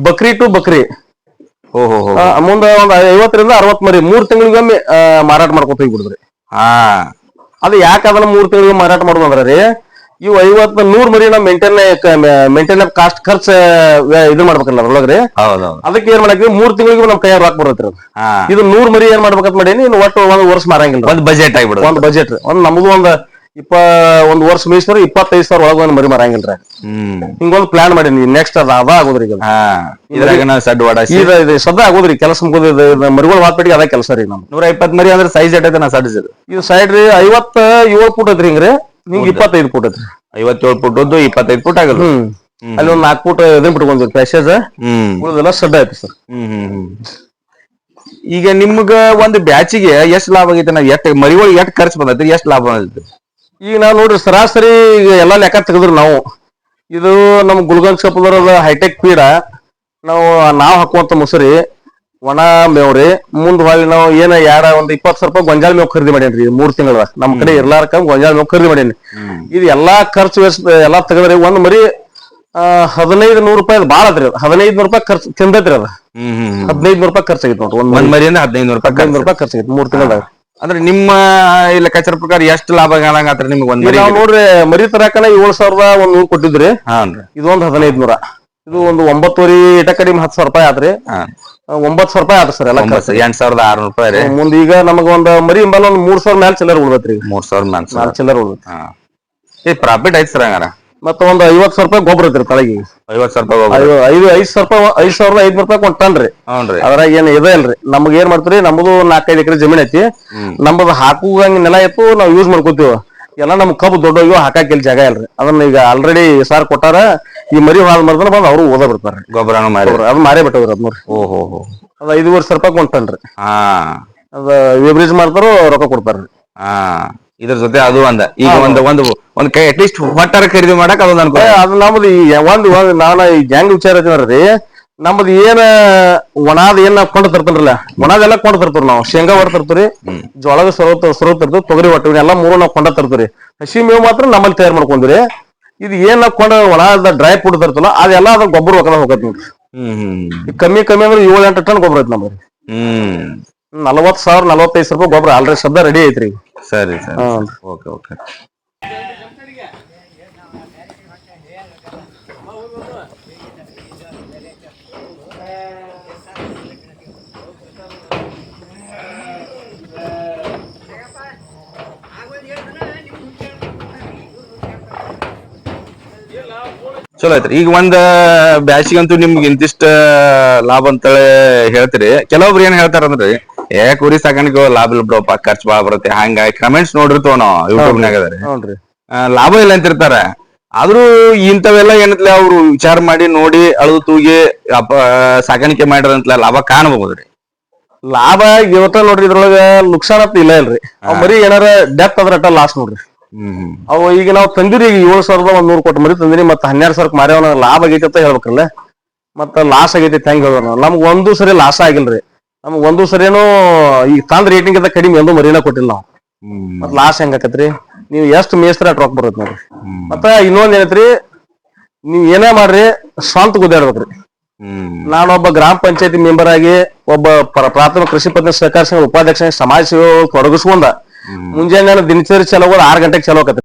ಬಕ್ರಿ ಟು ಬಕ್ರಿ. ಮುಂದ ಒಂದ್ ಐವತ್ತರಿಂದ ಅರವತ್ ಮರಿ ಮೂರ್ ತಿಂಗಳಿಗೊಮ್ಮೆ ಮಾರಾಟ ಮಾಡ್ಕೊತ ಹೋಗ್ಬಿಡುದ್ರಿ. ಹಾ. ಅದು ಯಾಕೆ ಅದನ್ನ ಮೂರ್ ತಿಂಗಳಿಗೆ ಮಾರಾಟ ಮಾಡೋದಂದ್ರ ರೀ ಇವು ಐವತ್ ನೂರ್ ಮರಿ ನಾವು ಮೇಂಟೈನ್ ಮೇಂಟೈನ್ ಕಾಸ್ಟ್ ಖರ್ಚ ಇದು ಮಾಡ್ಬೇಕಲ್ಲ ಅದ್ರೊಳಗ್ರಿ ಅದಕ್ಕೆ ಏನ್ ಮಾಡಾಕ್ರಿ ಮೂರ್ ತಿಂಗಳಿಗೆ ನಮ್ ಕೈಯಾಗ ರೊಕ್ಕ ಬರುತ್ತೆ ಇದು ನೂರ್ ಮರಿ ಏನ್ ಮಾಡ್ಬೇಕಂತ ಮಾಡೀನಿ ಒಟ್ಟು ಒಂದ್ ವರ್ಷ ಮಾರಂಗಿಲ್ಲ ಒಂದ್ ಬಜೆಟ್ ಆಗ್ಬಿಡುದು ಒಂದ್ ಬಜೆಟ್ ಒಂದ್ ನಮ್ದು ಒಂದ್ ಇಪ್ಪ ಒಂದ್ ವರ್ಷ ಮೀಸ್ತಾರೆ ಇಪ್ಪತ್ತೈದು ಸಾವಿರ ಒಳಗ ಒಂದ್ ಮರಿ ಮಾರಂಗಿಲ್ಲ ಹ್ಮ್. ಹಿಂಗೊಂದ್ ಪ್ಲಾನ್ ಮಾಡೀನಿ ನೆಕ್ಸ್ಟ್ ಅದ ಅದ ಆಗೋದ್ರಿ ಈಗ. ಹಾ ಇದ್ರಾಗ ಸಡ್ ಈಗ ಇದು ಸದ್ದ ಆಗೋದ್ರಿ ಕೆಲಸ ಮುಗಿದ ಮರಿಗಳು ಮಾತ್ಪಟ್ಟಿಗೆ ಅದ ಕೆಲಸ ರೀ ನಮ್ ನೂರ ಇಪ್ಪತ್ ಮರಿ ಅಂದ್ರೆ ಸೈಜ್ ಎಟ್ಟೈತೆ ನಾ ಸಡ್ ಇದು ಸೈಡ್ ರೀ ಐವತ್ತ ಏಳು ಫುಟ್ ಐತ್ರಿ ಹಿಂಗ್ರಿ ನಿಂಗೆ ಇಪ್ಪತ್ತೈದು ಫುಟ್ ಐತ್ರಿ. ಐವತ್ತೇಳು ಫುಟ್ ಒಂದು ಇಪ್ಪತ್ತೈದು ಫುಟ್ ಆಗಲ್ಲ ಹ್ಮ್. ಅಲ್ಲಿ ಒಂದ್ ನಾಲ್ಕು ಫುಟ್ ಇದನ್ ಬಿಟ್ಕೊಂಡ್ರಿ ಪ್ಯಾಸೇಜ್ ಹ್ಮ್. ಉಳಿದೆಲ್ಲ ಸಡ್ಡ ಐತಿ ಸರ್. ಹ್ಮ್ ಹ್ಮ್ ಹ್ಮ್. ಈಗ ನಿಮ್ಗ ಒಂದ್ ಬ್ಯಾಚಿಗೆ ಎಷ್ಟ್ ಲಾಭ ಆಗೈತೆ? ನಾ ಎಷ್ಟ್ ಮರಿಗಳು ಎಷ್ಟ್ ಖರ್ಚು ಬಂದೈತಿ ಎಷ್ಟ್ ಲಾಭ ಬಂದೈತಿ ಈಗ ನಾವು ನೋಡ್ರಿ ಸರಾಸರಿ ಈಗ ಎಲ್ಲಾ ಲೆಕ್ಕ ತೆಗೆದ್ರು ನಾವು. ಇದು ನಮ್ ಗುಲ್ಗಂಜ್ ಕಪ್ಪದರದ ಹೈಟೆಕ್ ಪೀಡ. ನಾವು ನಾವು ಹಾಕುವಂತ ಮೊಸರಿ ಒಣ ಮೇವ್ರಿ ಮುಂದ್ ಹೋಗಿ ನಾವು ಏನ ಯಾರ ಒಂದ್ ಇಪ್ಪತ್ತು ಸಾವಿರ ರೂಪಾಯಿ ಗೊಂಜಾಳ ಮೇವ್ ಖರೀದಿ ಮಾಡೇನ್ರಿ ಈ ಮೂರ್ ತಿಂಗಳ ನಮ್ ಕಡೆ ಇರ್ಲಾರ್ಕ ಗೊಂಜಾಳ ಮೇವ್ ಖರೀದಿ ಮಾಡೇನಿ ಇದು ಎಲ್ಲಾ ಖರ್ಚು ಎಲ್ಲಾ ತೆಗದ್ರಿ ಒಂದ್ ಮರಿ ಹದಿನೈದು ನೂರು ರೂಪಾಯಿ ಬಾಳ ಅದ್ರಿ ಅದು ಹದಿನೈದು ನೂರು ರೂಪಾಯಿ ಖರ್ಚು ತಿಂದೈತ್ರಿ ಅದ. ಹದಿನೈದು ನೂರು ರೂಪಾಯಿ ಖರ್ಚಾಗಿತ್ತು ನೋಡ್ರಿ. ಒಂದ್ ಮರಿಯಿಂದ ಹದಿನೈದು ನೂರು ರೂಪಾಯಿ ಹದಿನೈದು ಖರ್ಚು. ರೂಪಾಯಿ ಖರ್ಚಾಗಿತ್ತು ಮೂರ್ ತಿಂಗಳದಾಗ. ಅಂದ್ರೆ ನಿಮ್ಮ ಲೆಕ್ಕಾಚಾರ ಪ್ರಕಾರ ಎಷ್ಟು ಲಾಭ ಆಗಂಗಾತ್ರ ನಿಮ್ಗೆ ಒಂದ್ ಮರಿ ನಾವು ನೋಡ್ರಿ ಮರಿ ತರಾಕನ ಏಳ್ ಸಾವಿರದ ಒಂದ್ ನೂರ್ ಕೊಟ್ಟಿದ್ರಿ. ಹಾನ್ರಿ ಇದೊಂದು ಹದಿನೈದು ನೂರ ಇದು ಒಂದು ಒಂಬತ್ತುವರಿ ಇಟ ಕಡಿಮೆ ಹತ್ತು ಸಾವಿರ ರೂಪಾಯಿ ಆದ್ರಿ ಹಾ. ಆ, ಒಂಬತ್ತು ಸಾವಿರ ರೂಪಾಯಿ ಆದ್ರಿ ಸರ್ ಎಲ್ಲ ಒಂಬತ್ತು ಎಂಟ್ ಸಾವಿರದ ಆರ್ನೂರು ರೂಪಾಯಿ ರೀ. ಮುಂದೆ ಈಗ ನಮಗ ಒಂದ್ ಮರಿ ಇಂಬಲ್ ಒಂದ್ ಮೂರ್ ಸಾವಿರ ಮ್ಯಾಲ ಚಿಲ್ಲರ್ ಉಳ್ದತ್ರಿ. ಮೂರ್ ಸಾವಿರ ಮ್ಯಾನ್ ನಾಲ್ಕು ಚಿಲ್ಲರ್. ಉಳ್ದೈತಿ ಹಾ. ಏ ಪ್ರಾಫಿಟ್ ಐತ್ ಸರ್ ಹಂಗಾರ. ಮತ್ತ ಒಂದ್ ಐವತ್ ಸಾವಿರ ರೂಪಾಯಿ ಗೊಬ್ಬರ ಐತ್ರಿ ತಳಗಿ. ಐವತ್ ಸಾವಿರ ರೂಪಾಯಿ ಹೋಗ್ರಿ ಐದು ಐದು ಐದ್ ಸಾವಿರ ರೂಪಾಯಿ ಐದ್ ಸಾವಿರದ ಐದ್ ರೂಪಾಯಿ ಕೊಂಡ್ ಟನ್ರಿ ಹ್ಞೂನ್ರಿ ಅದ್ರಾಗ ಏನ್ ಇದೆ ಇಲ್ರಿ. ನಮ್ಗ ಏನ್ ಮಾಡ್ತೀರಿ ನಮ್ದು ನಾಲ್ಕೈದು ಎಕರೆ ಜಮೀನ್ ಐತಿ. ನಮ್ದು ಹಾಕುವಂಗ ನೆಲ ಇತ್ತು ನಾವ್ ಯೂಸ್ ಮಾಡ್ಕೋತೀವಿ. ಎಲ್ಲ ನಮ್ ಕಬ್ಬು ದೊಡ್ಡೋಗ್ಯೋ ಹಾಕಾಕ ಇಲ್ಲಿ ಜಾಗ ಇಲ್ರಿ. ಅದನ್ನ ಈಗ ಆಲ್ರೆಡಿ ಸಾರ್ ಕೊಟ್ಟಾರ ಈ ಮರಿ ಹಾಲ್ ಮರ್ದನ ಬಂದ್ ಅವ್ರು ಓದ ಬಿಡ್ತಾರ. ಗೊಬ್ಬರನು ಮಾರಿ. ಅದು ಮಾರೇ ಬಿಟ್ಟವ್ರಿ ಅದ್ ನೋಡ್ರಿ. ಓ ಹೋ ಹೋ. ಅದ ಐದುವರೆ ಸಾವಿರ ರೂಪಾಯಿ ಕೊಂಟನ್ರಿ ಹಾ. ಅದ ವೇಬ್ರೇಜ್ ಮಾಡ್ತಾರೋ ರೊಕ್ಕ ಕೊಡ್ತಾರ್ರಿ. ಹಾ. ಇದ್ರ ಜೊತೆ ಅದು ಒಂದ. ಈಗ ಒಂದ್ ಒಂದು ಒಂದ್ ಕೈ ಅಟ್ಲೀಸ್ಟ್ ಹೊಟ್ಟಾರ ಖರೀದಿ ಮಾಡಕ್ ಅದೊಂದ್ ಅನ್ಕೋ ಏ, ಅದು ನಮ್ದು ಈ ಒಂದ್ ಒಂದ್ ನಾನು ಈ ಗ್ಯಾಂಗ್ ವಿಚಾರ ಐತಿ ನಮ್ದು ಏನ ಒಣಾದ ಏನ್ ನಾವ್ ಕೊಂಡು ತರ್ತಾರಲ್ಲ ಒಣದೆಲ್ಲ ಕೊಂಡು ತರ್ತೀವಿ ನಾವು. ಶೇಂಗಾ ಹೊರ ತರ್ತೀರಿ ಜೋಳದ ಸೊರ ಸೊರ ತರ್ತೀವಿ ತೊಗರಿ ಹೊಟ್ಟು ಎಲ್ಲ ಮೂರು ನಾವು ಕೊಂಡ ತರ್ತೀವಿ ಹಸಿ ಮೇವು ಮಾತ್ರ ನಮ್ಮಲ್ಲಿ ತಯಾರು ಮಾಡ್ಕೊಂಡ್ರಿ ಇದು ಏನ್ ನಾವ್ ಕೊಂಡ ಒಣಾದ ಡ್ರೈ ಫುಡ್ ತರ್ತಲ್ಲ ಅದೆಲ್ಲ ಅದ್ರ ಗೊಬ್ಬರ ಹೋಗತ್ ನೋಡ್ರಿ. ಹ್ಮ್ ಹ್ಮ್ ಕಮ್ಮಿ ಕಮ್ಮಿ ಅಂದ್ರೆ ಏಳು ಎಂಟು ಟನ್ ಗೊಬ್ಬರ ಐತಿ ನಮ್ಗೆ ಹ್ಮ್. ನಲವತ್ತು ಸಾವಿರ ನಲವತ್ತೈದು ರೂಪಾಯಿ ಗೊಬ್ಬರ ಆಲ್ರೆಡಿ ಶಬ್ದ ರೆಡಿ ಐತ್ರಿ. ಸರಿ ಓಕೆ ಓಕೆ. ಚಲೋ ಐತ್ರಿ ಈಗ ಒಂದ್ ಬ್ಯಾಸಿಗಂತೂ ನಿಮ್ಗೆ ಇಂತಿಷ್ಟ ಲಾಭ ಅಂತೇಳಿ ಹೇಳ್ತೀರಿ. ಕೆಲವೊಬ್ರು ಏನ್ ಹೇಳ್ತಾರ ಅಂದ್ರಿ ಏ ಕುರಿ ಸಾಕಾಣಿಕೆ ಲಾಭ ಇಲ್ಲ ಬಿಡಪ್ಪ ಖರ್ಚು ಬಾಳ ಬರುತ್ತೆ. ಹಂಗ ಕಮೆಂಟ್ಸ್ ನೋಡ್ರಿ ನಾವು ಯೂಟ್ಯೂಬ್ ನಾಗ ಅದ್ರಿ ಲಾಭ ಇಲ್ಲ ಅಂತಿರ್ತಾರ. ಆದ್ರೂ ಇಂಥವೆಲ್ಲ ಏನತ್ಲೆ ಅವ್ರು ವಿಚಾರ ಮಾಡಿ ನೋಡಿ ಅಳದು ತೂಗಿ ಅಪ ಸಾಕಾಣಿಕೆ ಮಾಡಿರಂತಲ ಲಾಭ ಕಾಣಬಹುದ್ರಿ ಲಾಭ ಇವತ್ತ ನೋಡ್ರಿ ಇದ್ರೊಳಗ ನುಕ್ಸಾನ್ ಅಂತ ಇಲ್ಲ ಇಲ್ರಿ. ಬರೀ ಮರಿ ಏನಾರ ಡೆತ್ ಅದ್ರ ಅಟ್ಟ ಲಾಸ್ ನೋಡ್ರಿ. ಅವ ಈಗ ನಾವು ತಂದಿರಿ ಈಗ ಏಳು ಸಾವಿರದ ಒಂದ್ ನೂರು ಕೊಟ್ಟು ಮರಿ ತಂದಿರಿ ಮತ್ತೆ ಹನ್ನೆರಡು ಸಾವಿರಕ್ಕೆ ಮಾರ್ಯಾವ ಲಾಭ ಆಗೈತಿ ಅಂತ ಹೇಳ್ಬೇಕಲ್ಲ ಮತ್ತ ಲಾಸ್ ಆಗೈತಿ ಹೆಂಗ್ ಹೇಳೋಣ ನಮ್ಗ್ ಒಂದು ಸರಿ ಲಾಸ್ ಆಗಿಲ್ರಿ. ನಮ್ಗ್ ಒಂದು ಸರಿನೂ ಈಗ ತಂದ್ ರೇಟಿಂಗ್ ಇದ್ದ ಕಡಿಮೆ ಎಂದು ಮರಿನ ಕೊಟ್ಟಿಲ್ಲ ನಾವು. ಮತ್ ಲಾಸ್ ಹೆಂಗ್ ಆಕತ್ರಿ? ನೀವು ಎಷ್ಟು ಮೇಸ್ತ್ರ ಅಟ್ ರೊಕ್ಕ ಬರುತ್ತೆ ನೋಡ್ರಿ ಮತ್ತ ಇನ್ನೊಂದ್ ಏನೈತ್ರಿ? ನೀವ್ ಏನೇ ಮಾಡ್ರಿ ಸ್ವಂತ ಗುದ್ದಾಡ್ಬೇಕ್ರಿ ನಾನೊಬ್ಬ ಗ್ರಾಮ ಪಂಚಾಯತಿ ಮೆಂಬರ್ ಆಗಿ ಒಬ್ಬ ಪ್ರಾಥಮಿಕ ಕೃಷಿ ಪದ್ಧತಿ ಸಹಕಾರ ಸಂಘ ಉಪಾಧ್ಯಕ್ಷ ಸಮಾಜ ಸೇವೆ ತೊಡಗಿಸ್ಕೊಂಡ. ಮುಂಜಾನೆ ದಿನಚರಿ ಚಲೋ ಆರ್ ಗಂಟೆಗೆ ಚಲೋ ಆಕತ್ರಿ.